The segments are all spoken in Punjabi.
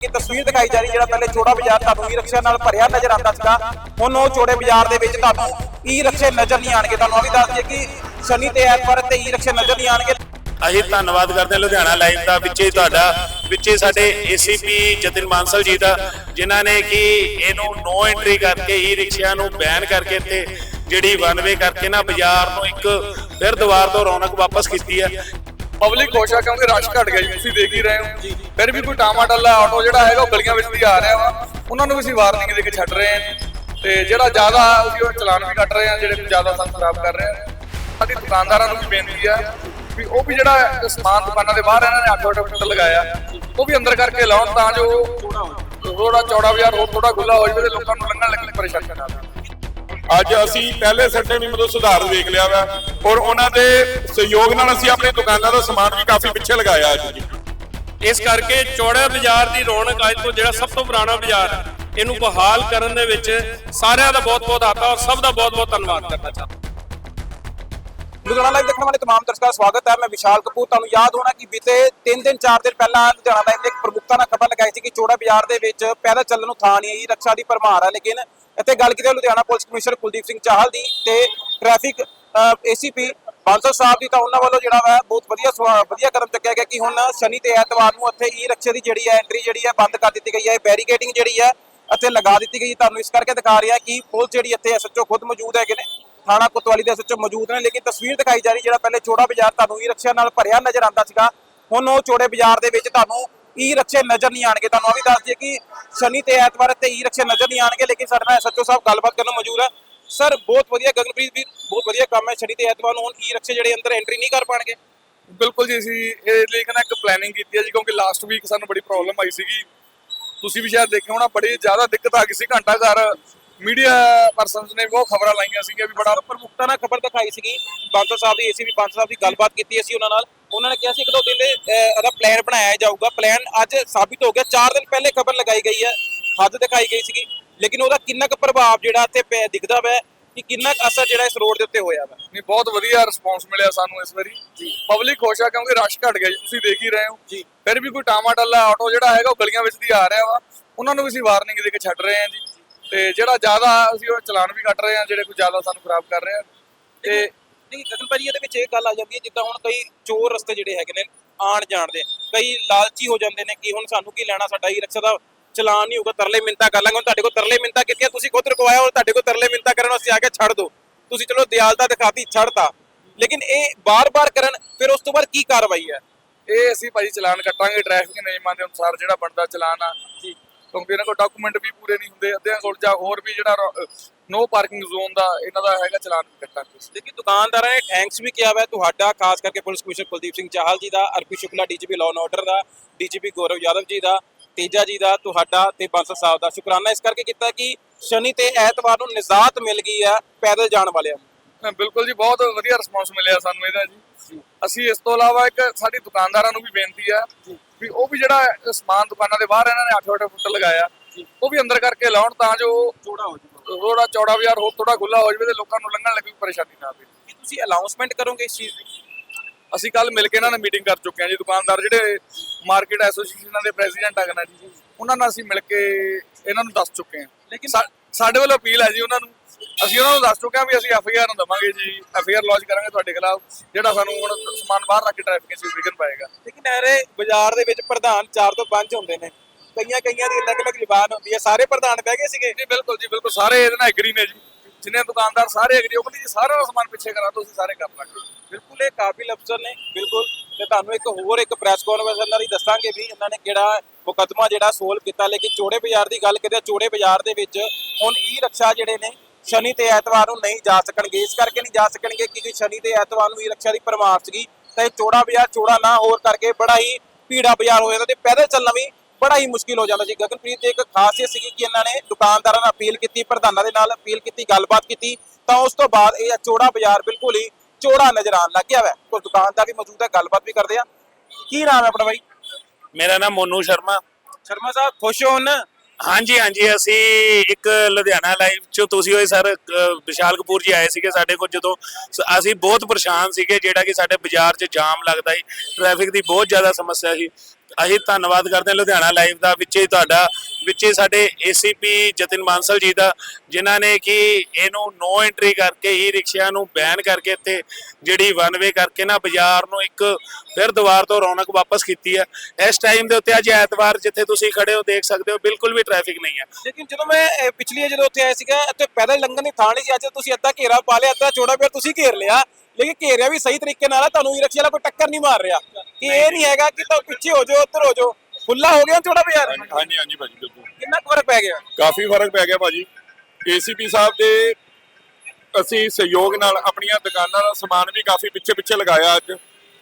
ਇਹ ਤਸਵੀਰ ਦਿਖਾਈ ਜਾ ਰਹੀ ਜਿਹੜਾ ਪਹਿਲੇ ਚੋੜਾ ਬਾਜ਼ਾਰ ਤੁਹਾਨੂੰ ਈ ਰਿਕਸ਼ਾ ਨਾਲ ਭਰਿਆ ਨਜ਼ਰ ਆਉਂਦਾ ਸੀਗਾ। ਹੁਣ ਉਹ ਚੋੜੇ ਬਾਜ਼ਾਰ ਦੇ ਵਿੱਚ ਤੁਹਾਨੂੰ ਈ ਰਿਕਸ਼ੇ ਨਜ਼ਰ ਨਹੀਂ ਆਣਗੇ ਤੁਹਾਨੂੰ ਆ ਵੀ ਦੱਸ ਦਈਏ ਕਿ ਸ਼ਨੀ ਤੇ ਐਤਵਾਰ ਤੇ ਈ ਰਿਕਸ਼ੇ ਨਜ਼ਰ ਨਹੀਂ ਆਣਗੇ ਅਸੀਂ ਧੰਨਵਾਦ ਕਰਦੇ ਹਾਂ ਲੁਧਿਆਣਾ ਲਾਈਵ ਦਾ ਵਿੱਚੇ ਤੁਹਾਡਾ ਵਿੱਚੇ ਸਾਡੇ ਏਸੀਪੀ ਜਤਿਨ ਮਾਨਸਲ ਜੀ ਦਾ, ਜਿਨ੍ਹਾਂ ਨੇ ਕਿ ਇਹਨੂੰ ਨੋ ਐਂਟਰੀ ਕਰਕੇ ਹੀ ਰਿਕਸ਼ਿਆਂ ਨੂੰ ਬੈਨ ਕਰਕੇ ਤੇ ਜਿਹੜੀ ਵਨ ਕਰਕੇ ਨਾ ਬਾਜ਼ਾਰ ਨੂੰ ਇੱਕ ਫਿਰ ਦੁਬਾਰ ਤੋਂ ਰੌਣਕ ਵਾਪਸ ਕੀਤੀ ਹੈ। ਪਬਲਿਕ ਖੁਸ਼ ਆ ਕਿਉਂਕਿ ਰਸ਼ ਘਟ ਗਿਆ ਜੀ ਤੁਸੀਂ ਦੇਖ ਹੀ ਰਹੇ ਹੋ। ਫਿਰ ਵੀ ਕੋਈ ਟਾਮਾ ਟੱਲਾ ਆਟੋ ਜਿਹੜਾ ਹੈਗਾ ਉਹ ਗਲੀਆਂ ਵਿੱਚ ਵੀ ਆ ਰਿਹਾ ਵਾ। ਉਹਨਾਂ ਨੂੰ ਵੀ ਅਸੀਂ ਵਾਰਨਿੰਗ ਦੇ ਕੇ ਛੱਡ ਰਹੇ ਹਾਂ ਤੇ ਜਿਹੜਾ ਜ਼ਿਆਦਾ ਅਸੀਂ ਉਹ ਚਲਾਨ ਵੀ ਕੱਟ ਰਹੇ ਹਾਂ ਜਿਹੜੇ ਜ਼ਿਆਦਾ ਸਾਨੂੰ ਖਰਾਬ ਕਰ ਰਹੇ ਆ ਸਾਡੀ ਦੁਕਾਨਦਾਰਾਂ ਨੂੰ ਵੀ ਬੇਨਤੀ ਆ ਵੀ ਉਹ ਵੀ ਜਿਹੜਾ ਸਮਾਨ ਦੁਕਾਨਾਂ ਦੇ ਬਾਹਰ ਇਹਨਾਂ ਨੇ 8-8 ਫੁੱਟ ਲਗਾਇਆ ਉਹ ਵੀ ਅੰਦਰ ਕਰਕੇ ਲਾਉਣ ਤਾਂ ਜੋ ਥੋੜਾ ਚੌੜਾ ਬਾਜ਼ਾਰ ਹੋਰ ਥੋੜਾ ਖੁੱਲਾ ਹੋ ਜਾਵੇ ਤੇ ਲੋਕਾਂ ਨੂੰ ਲੰਘਣ ਲੱਗਣ ਪਰੇਸ਼ਾਨੀ ਨਾ ਆਵੇ। ਅੱਜ ਅਸੀਂ ਪਹਿਲੇ ਸੱਟੇ ਵੀ ਮਤਲਬ ਸੁਧਾਰ ਦੇਖ ਲਿਆ ਵਾ ਔਰ ਉਹਨਾਂ ਦੇ ਸਹਿਯੋਗ ਨਾਲ ਅਸੀਂ ਆਪਣੀ ਦੁਕਾਨਾਂ ਦਾ ਸਮਾਨ ਵੀ ਕਾਫੀ ਪਿੱਛੇ ਲਗਾਇਆ ਅੱਜ। ਜੀ ਇਸ ਕਰਕੇ ਚੌੜਾ ਬਾਜ਼ਾਰ ਦੀ ਰੌਣਕ ਅੱਜ ਤੋਂ ਜਿਹੜਾ ਸਭ ਤੋਂ ਪੁਰਾਣਾ ਬਾਜ਼ਾਰ ਇਹਨੂੰ ਬਹਾਲ ਕਰਨ ਦੇ ਵਿੱਚ ਸਾਰਿਆਂ ਦਾ ਬਹੁਤ-ਬਹੁਤ ਆਤਾ ਔਰ ਸਭ ਦਾ ਬਹੁਤ-ਬਹੁਤ ਧੰਨਵਾਦ ਕਰਨਾ ਚਾਹੁੰਦਾ। ਲੁਧਿਆਣਾ ਲਾਈਵ ਦੇਖਣ ਵਾਲੇ तमाम ਦਰਸ਼ਕਾਂ ਦਾ ਸਵਾਗਤ ਹੈ ਮੈਂ ਵਿਸ਼ਾਲ ਕਪੂਰ ਤੁਹਾਨੂੰ ਯਾਦ ਹੋਣਾ ਕਿ ਬੀਤੇ 3 ਦਿਨ 4 ਦਿਨ ਪਹਿਲਾਂ ਲੁਧਿਆਣਾ ਲਾਈਵ ਨੇ ਇੱਕ ਪ੍ਰਮੁਖਤਾ ਨਾਲ ਖਬਰ ਲਗਾਈ ਸੀ ਕਿ ਚੋੜਾ ਬਾਜ਼ਾਰ ਦੇ ਵਿੱਚ ਪੈਦਲ ਚੱਲਣ ਨੂੰ ਥਾਂ ਨਹੀਂ ਹੈ ਰਕਸ਼ਾ ਦੀ ਭਰਮਾਰ ਹੈ ਲੇਕਿਨ ਇੱਥੇ ਗੱਲ ਕੀਤੀ ਲੁਧਿਆਣਾ ਪੁਲਿਸ ਕਮਿਸ਼ਨਰ ਕੁਲਦੀਪ ਸਿੰਘ ਚਾਹਲ ਦੀ ਤੇ ਟ੍ਰੈਫਿਕ ਏਸੀਪੀ ਬਾਂਸਲ ਸਾਹਿਬ ਦੀ ਤਾਂ ਉਹਨਾਂ ਵੱਲੋਂ ਜਿਹੜਾ ਵਾ ਬਹੁਤ ਵਧੀਆ ਸਵਾ- ਵਧੀਆ ਕਦਮ ਚੁੱਕਿਆ ਗਿਆ ਕਿ ਹੁਣ ਸ਼ਨੀ ਤੇ ਐਤਵਾਰ ਨੂੰ ਇੱਥੇ ਈ ਰਕਸ਼ੇ ਦੀ ਜਿਹੜੀ ਹੈ ਐਂਟਰੀ ਜਿਹੜੀ ਹੈ ਬੰਦ ਕਰ ਦਿੱਤੀ ਗਈ ਹੈ ਬੈਰੀਕੇਡਿੰਗ ਜਿਹੜੀ ਹੈ ਇੱਥੇ ਲਗਾ ਦਿੱਤੀ ਗਈ ਤੁਹਾਨੂੰ ਇਸ ਕਰਕੇ ਦਿਖਾ ਰਿਹਾ ਕਿ ਪੁਲਿਸ ਜਿਹੜੀ ਇੱਥੇ ਐਸਐਚਓ ਖੁਦ ਮੌਜੂਦ ਹੈਗੇ ਨੇ ਥਾਣਾ ਕੋਤਵਾਲੀ ਦੇ ਐਸਐਚਓ ਮੌਜੂਦ ਨੇ, ਲੇਕਿਨ ਤਸਵੀਰ ਦਿਖਾਈ ਜਾ ਰਹੀ ਜਿਹੜਾ ਪਹਿਲੇ ਚੋੜਾ ਬਾਜ਼ਾਰ ਤੁਹਾਨੂੰ ਈ ਰਕਸ਼ਿਆਂ ਨਾਲ ਭਰਿਆ ਨਜ਼ਰ ਆਉਂਦਾ ਸੀਗਾ। ਹੁਣ ਉਹ ਚੋੜੇ ਬਾਜ਼ਾਰ ਦੇ ਵਿੱਚ ਤੁਹਾਨੂੰ ਈ ਰਕਸ਼ੇ ਨਜ਼ਰ ਨਹੀਂ ਆਣਗੇ ਤੁਹਾਨੂੰ ਆ ਵੀ ਦੱਸ ਦਈਏ ਕਿ ਸ਼ਨੀ ਤੇ ਐਤਵਾਰ ਤੇ ਈ ਰਕਸ਼ੇ ਨਜ਼ਰ ਨਹੀਂ ਆਣਗੇ ਲੇਕਿਨ ਸਾਡੇ ਨਾਲ ਐਸਐਚਓ ਸਾਹਿਬ ਗੱਲਬਾਤ ਕਰਨ ਮੌਜੂਦ ਹੈ। ਸਰ, ਬਹੁਤ ਵਧੀਆ ਗਗਨਪ੍ਰੀਤ ਵੀ ਬਹੁਤ ਵਧੀਆ ਕੰਮ ਹੈ ਸ਼ਨੀ ਤੇ ਐਤਵਾਰ ਨੂੰ ਹੁਣ ਈ ਰਕਸ਼ੇ ਜਿਹੜੇ ਅੰਦਰ ਐਂਟਰੀ ਨਹੀਂ ਕਰ ਪਾਣਗੇ। ਬਿਲਕੁਲ ਜੀ, ਅਸੀਂ ਇਹ ਲਈ ਨਾ ਇੱਕ ਪਲੈਨਿੰਗ ਕੀਤੀ ਹੈ ਜੀ, ਕਿਉਂਕਿ ਲਾਸਟ ਵੀਕ ਸਾਨੂੰ ਬੜੀ ਪ੍ਰੋਬਲਮ ਆਈ ਸੀਗੀ। ਤੁਸੀਂ ਵੀ ਸ਼ਾਇਦ ਦੇਖਿਆ ਹੋਣਾ, ਬੜੀ ਜ਼ਿਆਦਾ ਦਿੱਕਤ ਆ ਗਈ ਸੀ ਘੰਟਾ ਘਰ। ਮੀਡੀਆ ਪਰਸਨਸ ਨੇ ਬਹੁਤ ਖਬਰਾਂ ਲਾਈਆਂ ਸੀਗੀਆਂ ਵੀ ਬੜਾ ਪ੍ਰਮੁਖਤਾ ਨਾਲ ਖਬਰ ਦਿਖਾਈ ਸੀਗੀ। ਬਾਂਸਲ ਸਾਹਿਬ ਦੀ ਏਸੀਪੀ ਬਾਂਸਲ ਸਾਹਿਬ ਦੀ ਗੱਲਬਾਤ ਕੀਤੀ ਅਸੀਂ ਉਹਨਾਂ ਨਾਲ। ਉਹਨਾਂ ਨੇ ਕਿਹਾ ਸੀ ਇੱਕ ਦੋ ਦਿਨ ਦੇ ਇਹਦਾ ਪਲਾਨ ਬਣਾਇਆ ਜਾਊਗਾ। ਪਲਾਨ ਅੱਜ ਸਾਬਿਤ ਹੋ ਗਿਆ। 4 ਦਿਨ ਪਹਿਲੇ ਖਬਰ ਲਗਾਈ ਗਈ ਹੈ। ਹੱਦ ਦਿਖਾਈ ਗਈ ਸੀਗੀ। ਲੇਕਿਨ ਉਹਦਾ ਕਿੰਨਾ ਕੁ ਪ੍ਰਭਾਵ ਜਿਹੜਾ ਇੱਥੇ ਪੈ ਦਿਖਦਾ ਵੈ ਕਿ ਕਿੰਨਾ ਕੁ ਅਸਰ ਜਿਹੜਾ ਇਸ ਰੋਡ ਦੇ ਉੱਤੇ ਹੋਇਆ ਵਾ। ਨਹੀਂ ਬਹੁਤ ਵਧੀਆ ਰਿਸਪੌਂਸ ਮਿਲਿਆ ਸਾਨੂੰ ਇਸ ਵਾਰੀ। ਪਬਲਿਕ ਖੁਸ਼ ਆ ਕਿਉਂਕਿ ਰਸ਼ ਘਟ ਗਿਆ ਜੀ। ਤੁਸੀਂ ਦੇਖ ਹੀ ਰਹੇ ਹੋ। ਜੀ। ਫਿਰ ਵੀ ਕੋਈ ਟਾਮਾ ਟੱਲਾ ਆਟੋ ਜਿਹੜਾ ਹੈਗਾ ਉਹ ਗਲੀਆਂ ਵਿੱਚ ਦੀ ਆ ਰਿਹਾ ਵਾ। ਉਹਨਾਂ ਨੂੰ ਵੀ ਅਸੀਂ ਵਾਰਨਿੰਗ ਦੇ ਕੇ ਛੱਡ ਰਹੇ ਹਾਂ ਜੀ। ਤੇ ਜਿਹੜਾ ਜ਼ਿਆਦਾ ਅਸੀਂ ਉਹ ਚਲਾਨ ਵੀ ਕੱਟ ਰਹੇ ਹਾਂ ਜਿਹੜੇ ਕੋਈ ਜ਼ਿਆਦਾ ਸਾਨੂੰ ਖਰਾਬ ਕਰ ਰਹੇ ਆ। ਤੇ ਨਹੀਂ ਗਗਨ ਭਾਜੀ ਇਹਦੇ ਵਿੱਚ ਇਹ ਗੱਲ ਆ ਜਾਂਦੀ ਹੈ ਜਿੱਦਾਂ ਹੁਣ ਕਈ ਚੋਰ ਰਸਤੇ ਜਿਹੜੇ ਹੈਗੇ ਨੇ ਆਣ ਜਾਣ ਦੇ ਕਈ ਲਾਲਚੀ ਹੋ ਜਾਂਦੇ ਨੇ ਕਿ ਹੁਣ ਸਾਨੂੰ ਕੀ ਲੈਣਾ ਸਾਡਾ ਹੀ ਰਕਸ਼ਾ ਦਾ ਚਲਾਨ ਨਹੀਂ ਹੋਊਗਾ ਤਰਲੇ ਮਿੰਤਾ ਕਰ ਲਾਂਗੇ ਹੁਣ ਤੁਹਾਡੇ ਕੋਲ ਤਰਲੇ ਮਿੰਤਾ ਕੀਤੀਆਂ ਤੁਸੀਂ ਖੁਦ ਰੁਕਵਾਇਆ ਔਰ ਤੁਹਾਡੇ ਕੋਲ ਤਰਲੇ ਮਿੰਤਾ ਕਰਨ ਵਾਸਤੇ ਆ ਕੇ ਛੱਡ ਦਿਓ। ਤੁਸੀਂ ਚਲੋ ਦਿਆਲਤਾ ਦਿਖਾਤੀ ਛੱਡਤਾ। ਲੇਕਿਨ ਇਹ ਬਾਰ-ਬਾਰ ਕਰਨ ਫਿਰ ਉਸ ਤੋਂ ਬਾਅਦ ਕੀ ਕਾਰਵਾਈ ਹੈ? ਇਹ ਅਸੀਂ ਭਾਜੀ ਚਲਾਨ ਕੱਟਾਂਗੇ ਟ੍ਰੈਫਿਕ ਨਿਯਮਾਂ ਦੇ ਅਨੁਸਾਰ ਜਿਹੜਾ ਬਣਦਾ ਚਲਾਨ ਆ ਜੀ। ਕਿਉਂਕਿ ਇਹਨਾਂ ਕੋਲ ਡਾਕੂਮੈਂਟ ਵੀ ਪੂਰੇ ਨਹੀਂ ਹੁੰਦੇ ਅੱਧਿਆਂ ਕੋਲ ਜਾਂ ਹੋਰ ਵੀ ਜਿਹੜਾ ਨੋ ਪਾਰਕਿੰਗ ਜ਼ੋਨ ਦਾ ਇਹਨਾਂ ਦਾ ਹੈਗਾ ਚਲਾਨ ਅਸੀਂ। ਲੇਕਿਨ ਦੁਕਾਨਦਾਰਾਂ ਨੇ ਥੈਂਕਸ ਵੀ ਕਿਹਾ ਵਾ ਤੁਹਾਡਾ ਖਾਸ ਕਰਕੇ police commissioner Kuldeep Singh Chahal ji the RP Shukla DGP law and order the DGP Gaurav Yadav ji ਦਾ ਤੇਜਾ ਜੀ ਦਾ ਤੁਹਾਡਾ ਤੇ ਬਾਂਸਲ ਸਾਹਿਬ ਦਾ ਸ਼ੁਕਰਾਨਾ ਇਸ ਕਰਕੇ ਕੀਤਾ ਕਿ ਸ਼ਨੀ ਤੇ ਐਤਵਾਰ ਨੂੰ ਨਿਜ਼ਾਤ ਮਿਲ ਗਈ ਆ ਪੈਦਲ ਜਾਣ ਵਾਲਿਆਂ ਨੂੰ ਬਿਲਕੁਲ ਜੀ ਬਹੁਤ ਵਧੀਆ ਰਿਸਪੌਂਸ ਮਿਲਿਆ ਸਾਨੂੰ ਇਹਦਾ ਜੀ ਅਸੀਂ ਇਸ ਤੋਂ ਇਲਾਵਾ ਇੱਕ ਸਾਡੀ ਦੁਕਾਨਦਾਰਾਂ ਨੂੰ ਵੀ ਬੇਨਤੀ ਆ ਵੀ ਉਹ ਵੀ ਜਿਹੜਾ ਸਮਾਨ ਦੁਕਾਨਾਂ ਦੇ ਬਾਹਰ ਇਹਨਾਂ ਨੇ 8-8 ਫੁੱਟ ਲਗਾਇਆ ਉਹ ਵੀ ਅੰਦਰ ਕਰਕੇ ਲਾਉਣ ਤਾਂ ਜੋ ਥੋੜਾ ਹੋ ਜਾਊਗਾ ਥੋੜਾ ਚੌੜਾ ਬਾਜ਼ਾਰ ਹੋਰ ਥੋੜਾ ਖੁੱਲਾ ਹੋ ਜਾਵੇ ਤੇ ਲੋਕਾਂ ਨੂੰ ਲੰਘਣ ਲੱਗੀ ਪਰੇਸ਼ਾਨੀ ਨਾ ਆਵੇ। ਕੀ ਤੁਸੀਂ ਅਨਾਉਂਸਮੈਂਟ ਕਰੋਗੇ ਇਸ ਚੀਜ਼ ਦੀ? ਅਸੀਂ ਕੱਲ ਮਿਲ ਕੇ ਇਹਨਾਂ ਨਾਲ ਮੀਟਿੰਗ ਕਰ ਚੁੱਕੇ ਹਾਂ ਜੀ ਦੁਕਾਨਦਾਰ ਜਿਹੜੇ ਮਾਰਕੀਟ ਐਸੋਸੀਏਸ਼ਨਾਂ ਦੇ ਪ੍ਰੈਜ਼ੀਡੈਂਟ ਨਾ ਜੀ ਉਹਨਾਂ ਨਾਲ ਅਸੀਂ ਮਿਲ ਕੇ ਇਹਨਾਂ ਨੂੰ ਦੱਸ ਚੁੱਕੇ ਹਾਂ। ਲੇਕਿਨ ਸਾਡੇ ਵੱਲੋਂ ਅਪੀਲ ਹੈ ਜੀ ਉਹਨਾਂ ਨੂੰ ਅਸੀਂ ਉਹਨਾਂ ਨੂੰ ਦੱਸ ਚੁੱਕੇ ਹਾਂ ਵੀ ਅਸੀਂ ਐਫ ਆਈ ਆਰ ਨੂੰ ਦਵਾਂਗੇ ਜੀ। ਐਫ ਆਈ ਆਰ ਲੌਂਚ ਕਰਾਂਗੇ ਤੁਹਾਡੇ ਖਿਲਾਫ ਜਿਹੜਾ ਸਾਨੂੰ ਹੁਣ ਸਮਾਨ ਬਾਹਰ ਰੱਖ ਕੇ ਟ੍ਰੈਫਿਕ ਵਿੱਚ ਵਿਘਨ ਪਾਏਗਾ। ਲੇਕਿਨ ਇਹਦੇ ਬਾਜ਼ਾਰ ਦੇ ਵਿੱਚ ਪ੍ਰਧਾਨ 4 ਤੋਂ 5 ਹੁੰਦੇ ਨੇ। ਕਈਆਂ ਕਈਆਂ ਦੀ ਅਲੱਗ-ਅਲੱਗ ਜ਼ੁਬਾਨ ਹੁੰਦੀ ਹੈ। ਸਾਰੇ ਪ੍ਰਧਾਨ ਬਹਿ ਗਏ ਸੀਗੇ। ਜੀ ਬਿਲਕੁਲ ਜੀ ਬਿਲਕੁਲ। ਸਾਰੇ ਇਹਦੇ ਨਾਲ ਐਗਰੀ ਨੇ ਜੀ। ਜਿੰਨੇ ਦੁਕਾਨਦਾਰ ਸਾਰੇ ਐਗਰੀ ਉਹ ਕਹਿੰਦੇ ਜੀ ਸਾਰਾ ਦਾ ਸਮਾਨ ਪਿੱਛੇ ਕਰਾ ਅਸੀਂ ਸਾਰੇ ਕਰ ਲਾਂਗੇ। ਬਿਲਕੁਲ ਇਹ ਕਾਬਿਲ ਅਫਸਰ ਨੇ। ਬਿਲਕੁਲ। ਤੇ ਤੁਹਾਨੂੰ ਇੱਕ ਹੋਰ ਇੱਕ ਪ੍ਰੈਸ ਕਾਨਫਰੰਸ ਅੰਦਰ ਹੀ ਦੱਸਾਂਗੇ ਵੀ ਇਹਨਾਂ ਨੇ ਕਿਹੜਾ ਮੁਕੱਦਮਾ ਜਿਹੜਾ ਸੋਲਵ ਕੀਤਾ। ਲੇਕਿਨ ਚੋੜੇ ਬਾਜ਼ਾਰ ਦੀ ਗੱਲ ਕਰੀਏ ਚੋੜੇ ਬਾਜ਼ਾਰ ਦੇ ਵਿੱਚ ਹੁਣ ਈ ਰਕਸ਼ਾ ਜਿਹੜੇ ਨੇ ਸ਼ਨੀ ਤੇ ਐਤਵਾਰ ਨੂੰ ਨਹੀਂ ਜਾ ਸਕਣਗੇ। ਇਸ ਕਰਕੇ ਨਹੀਂ ਜਾ ਸਕਣਗੇ ਕਿਉਂਕਿ ਸ਼ਨੀ ਤੇ ਐਤਵਾਰ ਨੂੰ ਈ ਰਕਸ਼ਾ ਦੀ ਪਰਮਾਰ ਸੀਗੀ। ਤਾਂ ਇਹ ਚੋੜਾ ਬਾਜ਼ਾਰ ਚੋੜਾ ਨਾ ਹੋਰ ਕਰਕੇ ਬੜਾ ਹੀ ਭੀੜਾ ਬਾਜ਼ਾਰ ਹੋ ਜਾਂਦਾ ਤੇ ਪੈਦਲ ਚੱਲਣਾ ਵੀ ਬੜਾ ਹੀ ਮੁਸ਼ਕਿਲ ਹੋ ਜਾਂਦਾ ਸੀ। ਗਗਨਪ੍ਰੀਤ ਦੀ ਇੱਕ ਖਾਸੀਅਤ ਸੀਗੀ ਕਿ ਇਹਨਾਂ ਨੇ ਦੁਕਾਨਦਾਰਾਂ ਨਾਲ ਅਪੀਲ ਕੀਤੀ ਪ੍ਰਧਾਨਾਂ ਦੇ ਨਾਲ ਅਪੀਲ ਕੀਤੀ ਗੱਲਬਾਤ ਕੀਤੀ। ਤਾਂ ਉਸ ਤੋਂ ਬਾਅਦ ਇਹ ਚੋੜਾ ਬਾਜ਼ਾਰ ਬਿਲਕੁਲ ਹੀ ਚੋੜਾ ਨਜ਼ਰ ਆਉਣ ਲੱਗ ਗਿਆ ਵੈ। ਕੁਝ ਦੁਕਾਨਦਾਰ ਵੀ ਮੌਜੂਦ ਹੈ ਗੱਲਬਾਤ ਵੀ ਕਰਦੇ ਆ। ਕੀ ਨਾਮ ਹੈ ਆਪਣਾ ਬਾਈ? ਮੇਰਾ ਨਾਮ ਮੋਨੂ ਸ਼ਰਮਾ। ਸ਼ਰਮਾ ਸਾਹਿਬ ਖੁਸ਼ ਹੋ ਨਾ ਹਾਂਜੀ ਹਾਂਜੀ, ਅਸੀਂ ਇੱਕ ਲੁਧਿਆਣਾ ਲਾਈਵ ਚ ਤੁਸੀਂ ਹੋਏ ਸਰ ਵਿਸ਼ਾਲ ਕਪੂਰ ਜੀ ਆਏ ਸੀਗੇ ਸਾਡੇ ਕੋਲ ਜਦੋਂ ਸ- ਅਸੀਂ ਬਹੁਤ ਪਰੇਸ਼ਾਨ ਸੀਗੇ ਜਿਹੜਾ ਕਿ ਸਾਡੇ ਬਾਜ਼ਾਰ 'ਚ ਜਾਮ ਲੱਗਦਾ ਸੀ ਟ੍ਰੈਫਿਕ ਦੀ ਬਹੁਤ ਜ਼ਿਆਦਾ ਸਮੱਸਿਆ ਸੀ। ਅਸੀਂ ਧੰਨਵਾਦ ਕਰਦੇ ਹਾਂ ਲੁਧਿਆਣਾ ਲਾਈਵ ਦਾ, ਵਿੱਚੇ ਤੁਹਾਡਾ, ਵਿੱਚੇ ਸਾਡੇ ਏਸੀਪੀ ਜਤਿਨ ਮਾਨਸਲ ਜੀ ਦਾ, ਜਿਨ੍ਹਾਂ ਨੇ ਕਿ ਇਹਨੂੰ ਨੋ ਐਂਟਰੀ ਕਰਕੇ ਹੀ ਰਿਕਸ਼ਿਆਂ ਨੂੰ ਬੈਨ ਕਰਕੇ ਇੱਥੇ ਜਿਹੜੀ ਵਨ ਵੇ ਕਰਕੇ ਨਾ ਬਾਜ਼ਾਰ ਨੂੰ ਇੱਕ ਫਿਰ ਦੁਬਾਰ ਤੋਂ ਰੌਣਕ ਵਾਪਸ ਕੀਤੀ ਹੈ। ਇਸ ਟਾਈਮ ਦੇ ਉੱਤੇ ਅੱਜ ਐਤਵਾਰ ਜਿੱਥੇ ਤੁਸੀਂ ਖੜੇ ਹੋ, ਦੇਖ ਸਕਦੇ ਹੋ, ਬਿਲਕੁਲ ਵੀ ਟ੍ਰੈਫਿਕ ਨਹੀਂ ਹੈ। ਲੇਕਿਨ ਜਦੋਂ ਮੈਂ ਪਿਛਲੀ ਜਦੋਂ ਉੱਥੇ ਆਇਆ ਸੀਗਾ, ਇੱਥੇ ਪੈਦਲ ਲੰਘਣ ਦੀ ਥਾਂ ਨਹੀਂ ਸੀ, ਅੱਜ ਤੁਸੀਂ ਅੱਧਾ ਘੇਰਾ ਪਾ ਲਿਆ, ਅੱਧਾ ਚੋੜਾ ਪਿਆ, ਤੁਸੀਂ ਘੇਰ ਲਿਆ। ਲੇਕਿਨ ਘੇਰਿਆ ਵੀ ਸਹੀ ਤਰੀਕੇ ਨਾਲ ਆ ਤੁਹਾਨੂੰ ਈ ਰਿਕਸ਼ੇ ਵਾਲਾ ਕੋਈ ਟੱਕਰ ਨਹੀਂ ਮਾਰ ਰਿਹਾ। ਕਿ ਇਹ ਨਹੀਂ। ਹੈਗਾ ਕਿ ਤਾਂ ਪਿੱਛੇ ਹੋ ਜਾਓ ਉੱਧਰ ਹੋ ਜਾਓ। ਖੁੱਲਾ ਹੋ ਗਿਆ ਚੌੜਾ ਬਾਜ਼ਾਰ ਹਾਂਜੀ ਹਾਂਜੀ ਭਾਜੀ ਬਿਲਕੁਲ। ਕਿੰਨਾ ਕੁ ਫ਼ਰਕ ਪੈ ਗਿਆ? ਕਾਫੀ ਫ਼ਰਕ ਪੈ ਗਿਆ ਭਾਜੀ। ਏਸੀਪੀ ਸਾਹਿਬ ਦੇ ਅਸੀਂ ਸਹਿਯੋਗ ਨਾਲ ਆਪਣੀਆਂ ਦੁਕਾਨਾਂ ਦਾ ਸਮਾਨ ਵੀ ਕਾਫੀ ਪਿੱਛੇ ਪਿੱਛੇ ਲਗਾਇਆ ਅੱਜ।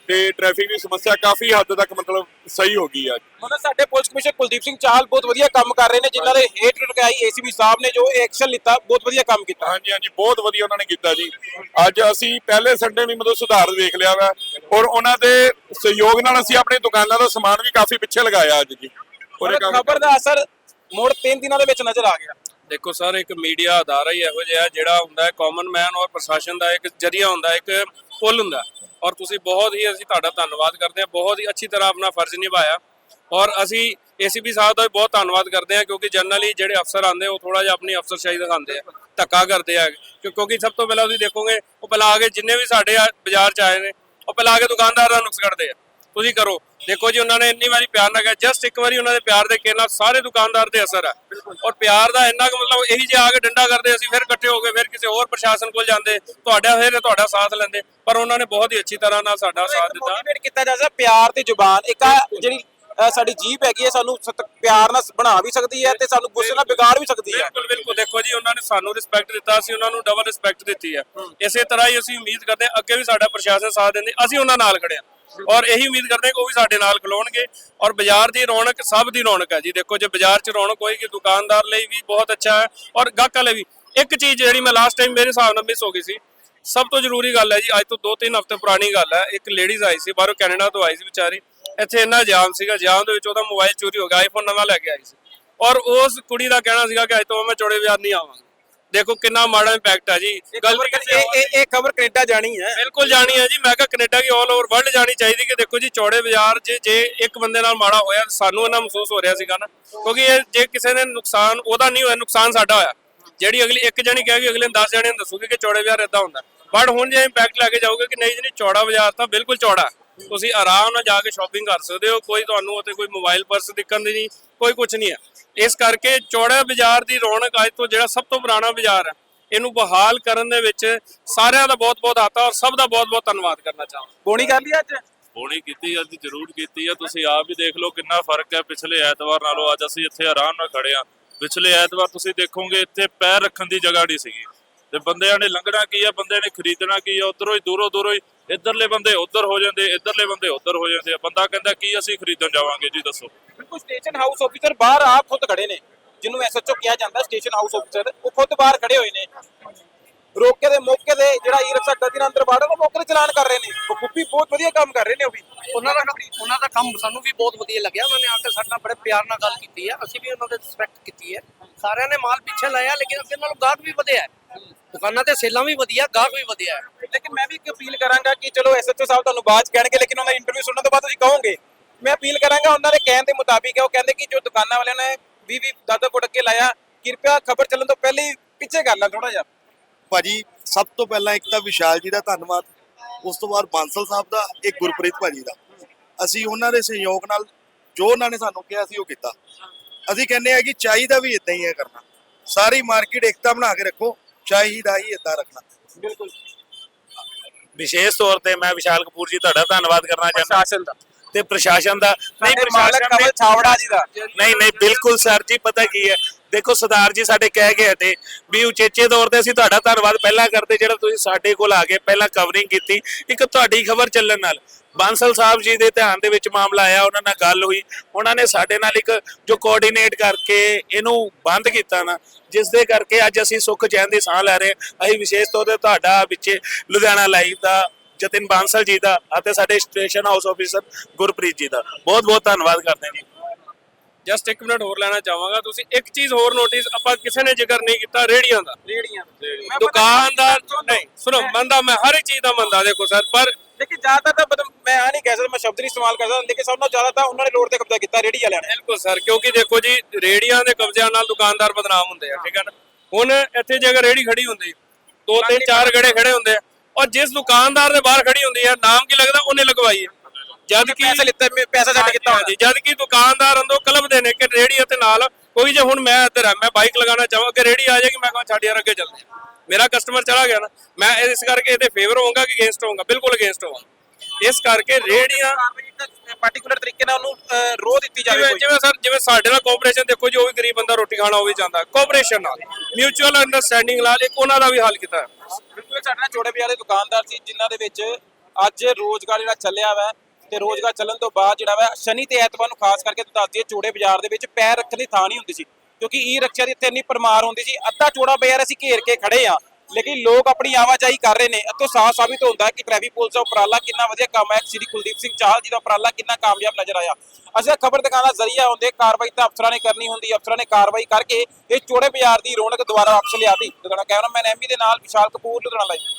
ਤੇ ਟ੍ਰੈਫਿਕ ਦੀ ਸਮੱਸਿਆ ਕਾਫੀ ਹੱਦ ਤੱਕ ਮਤਲਬ ਸਹੀ ਹੋ ਗਈ ਅੱਜ ਮਤਲਬ ਸਾਡੇ ਪੁਲਿਸ ਕਮਿਸ਼ਨਰ ਕੁਲਦੀਪ ਸਿੰਘ ਚਾਹਲ ਬਹੁਤ ਵਧੀਆ ਕੰਮ ਕਰ ਰਹੇ ਨੇ ਜਿਨ੍ਹਾਂ ਦੇ ਹੇਟ ਰਕਾਈ ਏਸੀਬੀ ਸਾਹਿਬ ਨੇ ਜੋ ਐਕਸ਼ਨ ਲਿੱਤਾ ਬਹੁਤ ਵਧੀਆ ਕੰਮ ਕੀਤਾ। ਹਾਂਜੀ ਹਾਂਜੀ ਬਹੁਤ ਵਧੀਆ ਉਹਨਾਂ ਨੇ ਕੀਤਾ ਜੀ। ਅੱਜ ਅਸੀਂ ਪਹਿਲੇ ਸੰਡੇ ਵੀ ਮਤਲਬ ਸੁਧਾਰ ਦੇਖ ਲਿਆ ਵਾ ਔਰ ਉਹਨਾਂ ਦੇ ਸਹਿਯੋਗ ਨਾਲ ਅਸੀਂ ਆਪਣੀ ਦੁਕਾਨਾਂ ਦਾ ਸਮਾਨ ਵੀ ਕਾਫੀ ਪਿੱਛੇ ਲਗਾਇਆ ਅੱਜ ਜੀ। ਔਰ ਖਬਰ ਦਾ ਅਸਰ ਮੋੜ 3 ਦਿਨਾਂ ਦੇ ਵਿੱਚ ਨਜ਼ਰ ਆ ਗਿਆ। ਦੇਖੋ ਸਰ ਇੱਕ ਮੀਡੀਆ ਅਦਾਰਾ ਹੀ ਇਹੋ ਜਿਹਾ ਜਿਹੜਾ ਹੁੰਦਾ ਹੈ ਕਾਮਨ ਮੈਨ ਔਰ ਪ੍ਰਸ਼ਾਸਨ ਦਾ ਇੱਕ ਜਰੀਆ ਹੁੰਦਾ ਹੈ, ਇੱਕ ਫੁੱਲ ਹੁੰਦਾ। ਔਰ ਤੁਸੀਂ ਬਹੁਤ ਹੀ ਅਸੀਂ ਤੁਹਾਡਾ ਧੰਨਵਾਦ ਕਰਦੇ ਹਾਂ। ਬਹੁਤ ਹੀ ਅੱਛੀ ਤਰ੍ਹਾਂ ਆਪਣਾ ਫਰਜ਼ ਨਿਭਾਇਆ। ਔਰ ਅਸੀਂ ਏਸੀਪੀ ਸਾਹਿਬ ਦਾ ਵੀ ਬਹੁਤ ਧੰਨਵਾਦ ਕਰਦੇ ਹਾਂ ਕਿਉਂਕਿ ਜਨਰਲੀ ਜਿਹੜੇ ਅਫਸਰ ਆਉਂਦੇ ਉਹ ਥੋੜਾ ਜਿਹਾ ਆਪਣੀ ਅਫਸਰਸ਼ਾਹੀ ਦਿਖਾਉਂਦੇ ਆ, ਧੱਕਾ ਕਰਦੇ ਆ। ਕਿਉਂਕਿ ਸਭ ਤੋਂ ਪਹਿਲਾਂ ਤੁਸੀਂ ਦੇਖੋਗੇ, ਉਹ ਪਹਿਲਾਂ ਆ ਕੇ ਜਿੰਨੇ ਵੀ ਸਾਡੇ ਆ- ਬਾਜ਼ਾਰ ਚ ਆਏ ਨੇ, ਉਹ ਪਹਿਲਾਂ ਆ ਕੇ ਦੁਕਾਨਦਾਰ ਦਾ ਨੁਕਸ ਕੱਢਦੇ ਆ। ਤੁਸੀਂ ਕਰੋ। ਦੇਖੋ ਜੀ ਉਹਨਾਂ ਨੇ ਇੰਨੀ ਵਾਰੀ ਪਿਆਰ ਨਾਲ ਕਿਹਾ ਜਸਟ ਇੱਕ ਵਾਰੀ ਉਹਨਾਂ ਦੇ ਪਿਆਰ ਦੇ ਕੇ ਨਾਲ ਸਾਰੇ ਦੁਕਾਨਦਾਰ ਤੇ ਅਸਰ ਹੈ ਔਰ ਪਿਆਰ ਦਾ ਇੰਨਾ ਕੁ ਮਤਲਬ ਇਹੀ ਜੇ ਆ ਕੇ ਡੰਡਾ ਕਰਦੇ ਅਸੀਂ ਫਿਰ ਇਕੱਠੇ ਹੋ ਕੇ ਫਿਰ ਕਿਸੇ ਹੋਰ ਪ੍ਰਸ਼ਾਸਨ ਕੋਲ ਜਾਂਦੇ ਤੁਹਾਡਾ ਫਿਰ ਤੁਹਾਡਾ ਸਾਥ ਲੈਂਦੇ। ਪਰ ਉਹਨਾਂ ਨੇ ਬਹੁਤ ਹੀ ਅੱਛੀ ਤਰ੍ਹਾਂ ਨਾਲ ਸਾਡਾ ਸਾਥ ਦਿੱਤਾ। ਮੋਟੀਵੇਟ ਕੀਤਾ ਜਾ ਸਕਦਾ ਪਿਆਰ ਤੇ ਜ਼ੁਬਾਨ ਇੱਕ ਆ ਜਿਹੜੀ ਸਾਡੀ ਜੀਭ ਹੈਗੀ ਹੈ ਸਾਨੂੰ ਪਿਆਰ ਨਾਲ ਬਣਾ ਵੀ ਸਕਦੀ ਹੈ ਤੇ ਸਾਨੂੰ ਗੁੱਸੇ ਨਾਲ ਵਿਗਾੜ ਵੀ ਸਕਦੀ ਹੈ ਬਿਲਕੁਲ ਬਿਲਕੁਲ। ਦੇਖੋ ਜੀ ਉਹਨਾਂ ਨੇ ਸਾਨੂੰ ਰਿਸਪੈਕਟ ਦਿੱਤਾ ਅਸੀਂ ਉਹਨਾਂ ਨੂੰ ਡਬਲ ਰਿਸਪੈਕਟ ਦਿੱਤੀ ਹੈ। ਇਸੇ ਤਰ੍ਹਾਂ ਹੀ ਅਸੀਂ ਉਮੀਦ ਕਰਦੇ ਹਾਂ ਅੱਗੇ ਵੀ ਸਾਡਾ ਪ੍ਰਸ਼ਾਸਨ ਸਾਥ ਦਿੰਦੇ ਅਸੀਂ ਉਹਨਾਂ ਨਾਲ ਖੜੇ ਹਾਂ। ਔਰ ਇਹੀ ਉਮੀਦ ਕਰਦੇ ਕਿ ਉਹ ਵੀ ਸਾਡੇ ਨਾਲ ਖਲੋਣਗੇ। ਔਰ ਬਾਜ਼ਾਰ ਦੀ ਰੌਣਕ ਸਭ ਦੀ ਰੌਣਕ ਹੈ ਜੀ। ਦੇਖੋ, ਜੇ ਬਾਜ਼ਾਰ 'ਚ ਰੌਣਕ ਹੋਏਗੀ, ਦੁਕਾਨਦਾਰ ਲਈ ਵੀ ਬਹੁਤ ਅੱਛਾ ਹੈ ਔਰ ਗਾਹਕਾਂ ਲਈ ਵੀ। ਇੱਕ ਚੀਜ਼ ਜਿਹੜੀ ਮੈਂ ਲਾਸਟ ਟਾਈਮ ਮੇਰੇ ਹਿਸਾਬ ਨਾਲ ਮਿਸ ਹੋ ਗਈ ਸੀ। ਸਭ ਤੋਂ ਜ਼ਰੂਰੀ ਗੱਲ ਹੈ ਜੀ, ਅੱਜ ਤੋਂ 2-3 ਹਫ਼ਤੇ ਪੁਰਾਣੀ ਗੱਲ ਹੈ। ਇੱਕ ਲੇਡੀਜ਼ ਆਈ ਸੀ, ਬਾਹਰੋਂ ਕੈਨੇਡਾ ਤੋਂ ਆਈ ਸੀ ਵਿਚਾਰੀ। ਇੱਥੇ ਇੰਨਾ ਜਾਮ ਸੀਗਾ, ਜਾਮ ਦੇ ਵਿੱਚ ਉਹਦਾ ਮੋਬਾਈਲ ਚੋਰੀ ਹੋ ਗਿਆ ਆਈਫੋਨ ਨਵਾਂ ਲੈ ਕੇ ਆਈ ਸੀ। ਔਰ ਉਸ ਕੁੜੀ ਦਾ ਕਹਿਣਾ ਸੀਗਾ ਕਿ ਅੱਜ ਤੋਂ ਮੈਂ ਚੋੜੇ ਬਾਜ਼ਾਰ ਨਹੀਂ ਆਵਾਂਗਾ। ਦੇਖੋ ਕਿੰਨਾ ਮਾੜਾ ਇੰਪੈਕਟ ਹੈ ਜੀ। ਖਬਰ ਕਿਸੇ ਇਹ ਇਹ- ਖਬਰ ਕੈਨੇਡਾ ਜਾਣੀ ਹੈ। ਬਿਲਕੁਲ ਜਾਣੀ ਹੈ ਜੀ। ਮੈਂ ਕਿਹਾ ਕੈਨੇਡਾ ਕੀ ਆਲ ਓਵਰ ਵਰਲਡ ਜਾਣੀ ਚਾਹੀਦੀ ਕਿ ਦੇਖੋ ਜੀ ਚੌੜੇ ਬਾਜ਼ਾਰ 'ਚ ਜੇ ਇੱਕ ਬੰਦੇ ਨਾਲ ਮਾੜਾ ਹੋਇਆ ਸਾਨੂੰ ਇਹਨਾਂ ਮਹਿਸੂਸ ਹੋ ਰਿਹਾ ਸੀਗਾ ਨਾ। ਕਿਉਂਕਿ ਇਹ ਜੇ ਕਿਸੇ ਨੇ ਨੁਕਸਾਨ ਉਹਦਾ ਨਹੀਂ ਹੋਇਆ ਨੁਕਸਾਨ ਸਾਡਾ ਹੋਇਆ। ਜਿਹੜੀ ਅਗਲੀ ਇੱਕ ਜਣੀ ਕਹੇਗੀ ਅਗਲੇ 10 ਜਣੇ ਨੂੰ ਦੱਸੂਗੀ ਕਿ ਚੌੜੇ ਬਾਜ਼ਾਰ ਇਦਾਂ ਹੁੰਦਾ। ਬਟ ਹੁਣ ਜੇ ਇੰਪੈਕਟ ਲੈ ਕੇ ਜਾਓਗੇ ਕਿ ਨਹੀਂ ਜੀ ਚੌੜਾ ਬਾਜ਼ਾਰ ਤਾਂ ਬਿਲਕੁਲ ਚੌੜਾ। ਤੁਸੀਂ ਆਰਾਮ ਨਾਲ ਜਾ ਕੇ ਸ਼ਾਪਿੰਗ ਕਰ ਸਕਦੇ ਹੋ। ਕੋਈ ਤੁਹਾਨੂੰ ਉੱਥੇ ਕੋਈ ਮੋਬਾਈਲ ਪਰਸ ਦਿੱਕਤ ਨਹੀਂ ਕੋਈ ਕੁਝ ਨਹੀਂ ਹੈ। ਇਸ ਕਰਕੇ ਚੌੜਾ ਬਾਜ਼ਾਰ ਦੀ ਰੌਣਕ ਅੱਜ ਤੋਂ ਜਿਹੜਾ ਸਭ ਤੋਂ ਪੁਰਾਣਾ ਬਾਜ਼ਾਰ ਹੈ ਇਹਨੂੰ ਬਹਾਲ ਕਰਨ ਦੇ ਵਿੱਚ ਸਾਰਿਆਂ ਦਾ ਬਹੁਤ-ਬਹੁਤ ਹੱਥ ਔਰ ਸਭ ਦਾ ਬਹੁਤ-ਬਹੁਤ ਧੰਨਵਾਦ ਕਰਨਾ ਚਾਹਾਂਗਾ। ਬੋਣੀ ਕਰ ਲਈ ਅੱਜ? ਹੋਣੀ ਕੀਤੀ ਅੱਜ ਜ਼ਰੂਰ ਕੀਤੀ ਆ। ਤੁਸੀਂ ਆਪ ਹੀ ਦੇਖ ਲਓ ਕਿੰਨਾ ਫ਼ਰਕ ਹੈ। ਪਿਛਲੇ ਐਤਵਾਰ ਨਾਲੋਂ ਅੱਜ ਅਸੀਂ ਇੱਥੇ ਆਰਾਮ ਨਾਲ ਖੜੇ ਆ ਪਿਛਲੇ ਐਤਵਾਰ ਤੁਸੀਂ ਦੇਖੋਗੇ ਇੱਥੇ ਪੈਰ ਰੱਖਣ ਦੀ ਜਗ੍ਹਾ ਨਹੀਂ ਸੀਗੀ। ਤੇ ਬੰਦਿਆਂ ਨੇ ਲੰਘਣਾ ਕੀ ਆ? ਬੰਦਿਆਂ ਨੇ ਖਰੀਦਣਾ ਕੀ ਆ? ਉਧਰੋਂ ਹੀ ਦੂਰੋਂ ਦੂਰੋਂ ਹੀ ਇੱਧਰਲੇ ਬੰਦੇ ਉੱਧਰ ਹੋ ਜਾਂਦੇ ਇੱਧਰਲੇ ਬੰਦੇ ਉੱਧਰ ਹੋ ਜਾਂਦੇ ਆ। ਬੰਦਾ ਕਹਿੰਦਾ ਕੀ ਅਸੀਂ ਖਰੀਦਣ ਜਾਵਾਂਗੇ ਜੀ ਦੱਸੋ। ਬਿਲਕੁਲ ਸਟੇਸ਼ਨ ਹਾਊਸ ਆਫੀਸਰ ਬਾਹਰ ਆਪ ਖੁਦ ਖੜੇ ਨੇ ਜਿਹਨੂੰ ਐਸਐਚਓ ਕਿਹਾ ਜਾਂਦਾ ਸਟੇਸ਼ਨ ਹਾਊਸ ਆਫੀਸਰ ਉਹ ਖੁਦ ਬਾਹਰ ਖੜੇ ਹੋਏ ਨੇ। ਰੋਕੇ ਦੇ ਮੌਕੇ ਦੇ ਜਿਹੜਾ ਈ ਰਿਕਸ਼ਾ ਨਾਲ ਅੰਦਰ ਵਾੜੋ ਉਹ ਮੌਕੇ ਤੇ ਚਲਾਨ ਕਰ ਰਹੇ ਨੇ। ਬਖੂਬੀ ਬਹੁਤ ਵਧੀਆ ਕੰਮ ਕਰ ਰਹੇ ਨੇ ਉਹ ਵੀ। ਉਹਨਾਂ ਦਾ ਉਹਨਾਂ ਦਾ ਕੰਮ ਸਾਨੂੰ ਵੀ ਬਹੁਤ ਵਧੀਆ ਲੱਗਿਆ। ਉਹਨਾਂ ਨੇ ਆ ਕੇ ਸਾਡੇ ਨਾਲ ਬੜੇ ਪਿਆਰ ਨਾਲ ਗੱਲ ਕੀਤੀ ਹੈ ਅਸੀਂ ਵੀ ਉਹਨਾਂ ਦੇ ਰਿਸਪੈਕਟ ਕੀਤੀ ਹੈ ਸਾਰਿਆਂ ਨੇ ਮਾਲ ਪਿੱਛੇ ਲਾਇਆ ਲੇਕਿਨ ਅੱਗੇ ਨਾਲੋਂ ਗਾਹਕ ਵੀ ਵਧਿਆ। ਹੈ ਦੁਕਾਨਾਂ ਤੇ ਸੇਲਾਂ ਵੀ ਵਧੀਆ ਗਾਹਕ ਵੀ ਵਧਿਆ ਹੈ। ਲੇਕਿਨ ਮੈਂ ਵੀ ਇੱਕ ਅਪੀਲ ਕਰਾਂਗਾ ਕਿ ਚਲੋ ਐਸਐਚਓ ਸਾਹਿਬ ਤੁਹਾਨੂੰ ਬਾਅਦ 'ਚ ਕਹਿਣਗੇ ਲੇਕਿਨ ਉਹਨਾਂ ਦੀ ਇੰਟਰਵਿਊ ਸੁਣਨ ਤੋਂ ਬਾਅਦ ਤੁਸੀਂ ਕਹੋਗੇ। ਮੈਂ ਅਪੀਲ ਕਰਾਂਗਾ ਉਹਨਾਂ ਦੇ ਕਹਿਣ ਦੇ ਮੁਤਾਬਿਕ ਹੈ ਉਹ ਕਹਿੰਦੇ ਕਿ ਜੋ ਦੁਕਾਨਾਂ ਵਾਲਿਆਂ ਨੇ 20 20 ਦਾਦਾ ਫੁੱਟ ਕੇ ਲਾਇਆ ਕਿਰਪਾ ਖਬਰ ਚੱਲਣ ਤੋਂ ਪਹਿਲੇ ਹੀ ਪਿੱਛੇ ਕਰ ਲੈ ਥੋੜਾ ਜਿਹਾ। ਭਾਜੀ ਸਭ ਤੋਂ ਪਹਿਲਾਂ ਇੱਕ ਤਾਂ ਵਿਸ਼ਾਲ ਜੀ ਦਾ ਧੰਨਵਾਦ ਉਸ ਤੋਂ ਬਾਅਦ ਬਾਂਸਲ ਸਾਹਿਬ ਦਾ ਇੱਕ ਗੁਰਪ੍ਰੀਤ ਭਾਜੀ ਦਾ। ਅਸੀਂ ਉਹਨਾਂ ਦੇ ਸਹਿਯੋਗ ਨਾਲ ਜੋ ਉਹਨਾਂ ਨੇ ਸਾਨੂੰ ਕਿਹਾ ਸੀ ਉਹ ਕੀਤਾ। ਅਸੀਂ ਕਹਿੰਦੇ ਆ ਕਿ ਚਾਹੀਦਾ ਵੀ ਇਦਾਂ ਹੀ ਹੈ ਕਰਨਾ। ਸਾਰੀ ਮਾਰਕੀਟ ਇਕਤਾ ਬਣਾ ਕੇ ਰੱਖੋ ਚਾਹੀਦਾ ਹੀ ਇਦਾਂ ਰੱਖਣਾ। ਬਿਲਕੁਲ। ਵਿਸ਼ੇਸ਼ ਤੌਰ ਤੇ ਮੈਂ ਵਿਸ਼ਾਲ ਕਪੂਰ ਜੀ ਤੁਹਾਡਾ ਧੰਨਵਾਦ ਕਰਨਾ ਚਾਹੁੰਦਾ। ਪ੍ਰਸ਼ਾਸਨ ਦਾ। ਤੇ ਪ੍ਰਸ਼ਾਸਨ ਦਾ ਨਹੀਂ ਮਾਲਕ ਪ੍ਰਸ਼ਾਸਨ ਕਮਲ ਨੇ ਛਾਵੜਾ ਜੀ ਦਾ। ਨਹੀਂ ਨਹੀਂ ਬਿਲਕੁਲ ਸਰ ਜੀ ਪਤਾ ਕੀ ਹੈ? ਦੇਖੋ ਸਰਦਾਰ ਜੀ ਸਾਡੇ ਕਹਿ ਗਏ ਹਟੇ ਵੀ ਉਚੇਚੇ ਤੌਰ ਤੇ ਅਸੀਂ ਤੁਹਾਡਾ ਧੰਨਵਾਦ ਪਹਿਲਾਂ ਕਰਦੇ ਜਿਹੜਾ ਤੁਸੀਂ ਸਾਡੇ ਕੋਲ ਆ ਕੇ ਪਹਿਲਾਂ ਕਵਰਿੰਗ ਕੀਤੀ। ਇੱਕ ਤੁਹਾਡੀ ਖਬਰ ਚੱਲਣ ਨਾਲ। ਬਾਂਸਲ ਸਾਹਿਬ ਜੀ ਦੇ ਧਿਆਨ ਦੇ ਵਿੱਚ ਮਾਮਲਾ ਆਇਆ ਉਹਨਾਂ ਨਾਲ ਗੱਲ ਹੋਈ। ਉਹਨਾਂ ਨੇ ਸਾਡੇ ਨਾਲ ਇੱਕ ਜੋ ਕੋਆਰਡੀਨੇਟ ਕਰਕੇ ਇਹਨੂੰ ਬੰਦ ਕੀਤਾ ਨਾ ਜਿਸ ਦੇ ਕਰਕੇ ਅੱਜ ਅਸੀਂ ਸੁੱਖ ਚੈਨ ਦੀ ਸਾਹ ਲੈ ਰਹੇ ਹਾਂ। ਅਸੀਂ ਵਿਸ਼ੇਸ਼ ਤੌਰ ਤੇ ਤੁਹਾਡਾ ਵਿੱਚ ਲੁਧਿਆਣਾ ਲਾਈਵ ਦਾ ਜਤਿਨ ਬਾਂਸਲ ਜੀ ਦਾ ਅਤੇ ਸਾਡੇ station house officer Gurpreet ji ਦਾ। ਬਹੁਤ ਬਹੁਤ ਧੰਨਵਾਦ ਕਰਦੇ ਹਾਂ ਜੀ। ਜਸਟ ਇੱਕ ਮਿੰਟ ਹੋਰ ਲੈਣਾ ਚਾਹਾਂਗਾ। ਤੁਸੀਂ ਇੱਕ ਚੀਜ਼ ਹੋਰ ਨੋਟਿਸ ਆਪਾਂ ਕਿਸੇ ਨੇ ਜ਼ਿਕਰ ਨਹੀਂ ਕੀਤਾ ਰੇੜੀਆਂ ਦਾ। ਰੇੜੀਆਂ ਦੁਕਾਨਦਾਰ ਨਹੀਂ ਸੁਣੋ ਮੰਨਦਾ ਮੈਂ ਹਰ ਇੱਕ ਚੀਜ਼ ਦਾ ਮੰਨਦਾ ਦੇਖੋ ਸਰ ਪਰ ਲੇਕਿਨ ਜ਼ਿਆਦਾਤਰ ਤਾਂ ਮੈਂ ਆ ਨਹੀਂ ਕਹਿ ਸਕਦਾ ਮੈਂ ਸ਼ਬਦ ਨਹੀਂ ਇਸਤੇਮਾਲ ਕਰਦਾ ਲੇਕਿਨ ਸਭ ਨਾਲੋਂ ਜ਼ਿਆਦਾ ਤਾਂ ਉਹਨਾਂ ਨੇ ਰੋਡ ਤੇ ਕਬਜ਼ਾ ਕੀਤਾ ਰੇੜੀ ਵਾਲਿਆਂ ਨੇ। ਬਿਲਕੁਲ ਸਰ ਕਿਉਂਕਿ ਦੇਖੋ ਜੀ ਰੇੜੀਆਂ ਦੇ ਕਬਜ਼ਿਆਂ ਨਾਲ ਦੁਕਾਨਦਾਰ ਬਦਨਾਮ ਹੁੰਦੇ ਆ ਠੀਕ ਹੈ ਨਾ? ਹੁਣ ਇੱਥੇ ਜੇ ਅਗਰ ਰੇੜੀ ਖੜੀ ਹੁੰਦੀ ਦੋ ਤਿੰਨ ਚਾਰ ਗੜੇ ਖੜੇ ਹੁੰਦੇ ਆ ਔਰ ਜਿਸ ਦੁਕਾਨਦਾਰ ਦੇ ਬਾਹਰ ਖੜੀ ਹੁੰਦੀ ਹੈ ਨਾਮ ਕੀ ਲੱਗਦਾ? ਉਹਨੇ ਲਗਵਾਈ ਹੈ। ਜਦ ਕਿ ਪੈਸੇ ਲਿੱਤੇ ਪੈਸਾ ਛੱਡ ਕੀਤਾ ਹਾਂਜੀ ਜਦ ਕਿ ਦੁਕਾਨਦਾਰ ਅੰਦਰੋਂ ਕਲਪਦੇ ਨੇ ਕਿ ਰੇੜੀ ਅਤੇ ਨਾਲ ਕੋਈ ਜੇ ਹੁਣ ਮੈਂ ਇੱਧਰ ਆ ਮੈਂ ਬਾਈਕ ਲਗਾਉਣਾ ਚਾਹਾਂ ਕਿ ਰੇੜੀ ਆ ਜਾਏਗੀ ਮੈਂ ਕਹਾਂ ਛੱਡ ਯਾਰ ਅੱਗੇ ਚੱਲਦੇ ਹਾਂ। ਮੇਰਾ ਕਸਟਮਰ ਚਲਾ ਗਿਆ ਨਾ ਮੈਂ ਇਸ ਕਰਕੇ ਇਹਦੇ ਫੇਵਰ ਹੋਊਂਗਾ ਕਿ ਅਗੇਂਸਟ ਹੋਊਂਗਾ ਬਿਲਕੁਲ ਅਗੇਂਸਟ ਹੋਊਂਗਾ। ਇਸ ਕਰਕੇ ਰੇੜੀਆਂ ਪਾਰਟੀਕੂਲਰ ਤਰੀਕੇ ਨਾਲ ਉਹਨੂੰ ਰੋਹ ਦਿੱਤੀ ਜਾਵੇ ਜਿਵੇਂ ਸਰ ਜਿਵੇਂ ਸਾਡੇ ਨਾਲ ਕੋਆਪਰੇਸ਼ਨ ਦੇਖੋ ਜੀ ਵੀ ਗਰੀਬ ਬੰਦਾ ਰੋਟੀ ਖਾਣਾ ਉਹ ਵੀ ਚਾਹੁੰਦਾ ਕੋਆਪਰੇਸ਼ਨ ਨਾਲ। ਮਿਊਚੁਅਲ ਅੰਡਰਸਟੈਂਡਿੰਗ ਨਾਲ ਇੱਕ ਉਹਨਾਂ ਦਾ ਵੀ ਹੱਲ ਕੀਤਾ। ਹੈ ਬਿਲਕੁਲ ਸਾਡੇ ਨਾਲ ਛੋਟੇ ਬਾਜ਼ਾਰ ਦੇ ਦੁਕਾਨਦਾਰ ਸੀ ਜਿਨ੍ਹਾਂ ਦੇ ਵਿੱਚ ਅੱਜ ਰੋਜ਼ਗਾਰ ਜਿਹੜਾ ਚੱਲਿਆ ਵਾ ਤੇ ਰੋਜ਼ਗਾਰ ਚੱਲਣ ਤੋਂ ਬਾਅਦ ਜਿਹੜਾ ਵਾ ਸ਼ਨੀ ਤੇ ਐਤਵਾਰ ਨੂੰ ਖਾਸ ਕਰਕੇ ਤੁਹਾਨੂੰ ਦੱਸ ਦਈਏ ਚੋੜੇ ਬਾਜ਼ਾਰ ਦੇ ਵਿੱਚ ਪੈਰ ਰੱਖਣ ਦੀ ਥਾਂ ਨਹੀਂ ਹੁੰਦੀ ਸੀ। ਕਿਉਂਕਿ ਈ ਰਿਕਸ਼ਾ ਦੀ ਇੱਥੇ ਇੰਨੀ ਪਰਮਾਰ ਹੁੰਦੀ ਸੀ, ਅੱਧਾ ਚੋੜਾ ਬਜ਼ਾਰ ਅਸੀਂ ਘੇਰ ਕੇ ਖੜੇ ਆ। ਲੇਕਿਨ ਲੋਕ ਆਪਣੀ ਆਵਾਜਾਈ ਕਰ ਰਹੇ ਨੇ ਅਤੇ ਸਾਫ਼ ਸਾਬਿਤ ਹੁੰਦਾ ਹੈ ਕਿ ਟ੍ਰੈਫਿਕ ਪੁਲਿਸ ਦਾ ਉਪਰਾਲਾ ਕਿੰਨਾ ਵਧੀਆ ਕੰਮ ਹੈ। ਸ੍ਰੀ ਕੁਲਦੀਪ ਸਿੰਘ ਚਾਹਲ ਜੀ ਦਾ ਉਪਰਾਲਾ ਕਿੰਨਾ ਕਾਮਯਾਬ ਨਜ਼ਰ ਆਇਆ। ਅਸੀਂ ਖਬਰ ਦਿਖਾਉਣ ਦਾ ਜ਼ਰੀਆ ਹੁੰਦੇ, ਕਾਰਵਾਈ ਤਾਂ ਅਫਸਰਾਂ ਨੇ ਕਰਨੀ ਹੁੰਦੀ, ਅਫਸਰਾਂ ਨੇ ਕਾਰਵਾਈ ਕਰਕੇ ਇਹ ਚੋੜੇ ਬਾਜ਼ਾਰ ਦੀ ਰੌਣਕ ਦੁਬਾਰਾ ਵਾਪਸ ਲਿਆਤੀ। ਲੁਧਿਆਣਾ ਕੈਮਰਾਮੈਨ ਐਮੀ ਦੇ ਨਾਲ ਵਿਸ਼ਾਲ ਕਪੂਰ, ਲੁਧਿਆਣਾ ਲਾਈਵ।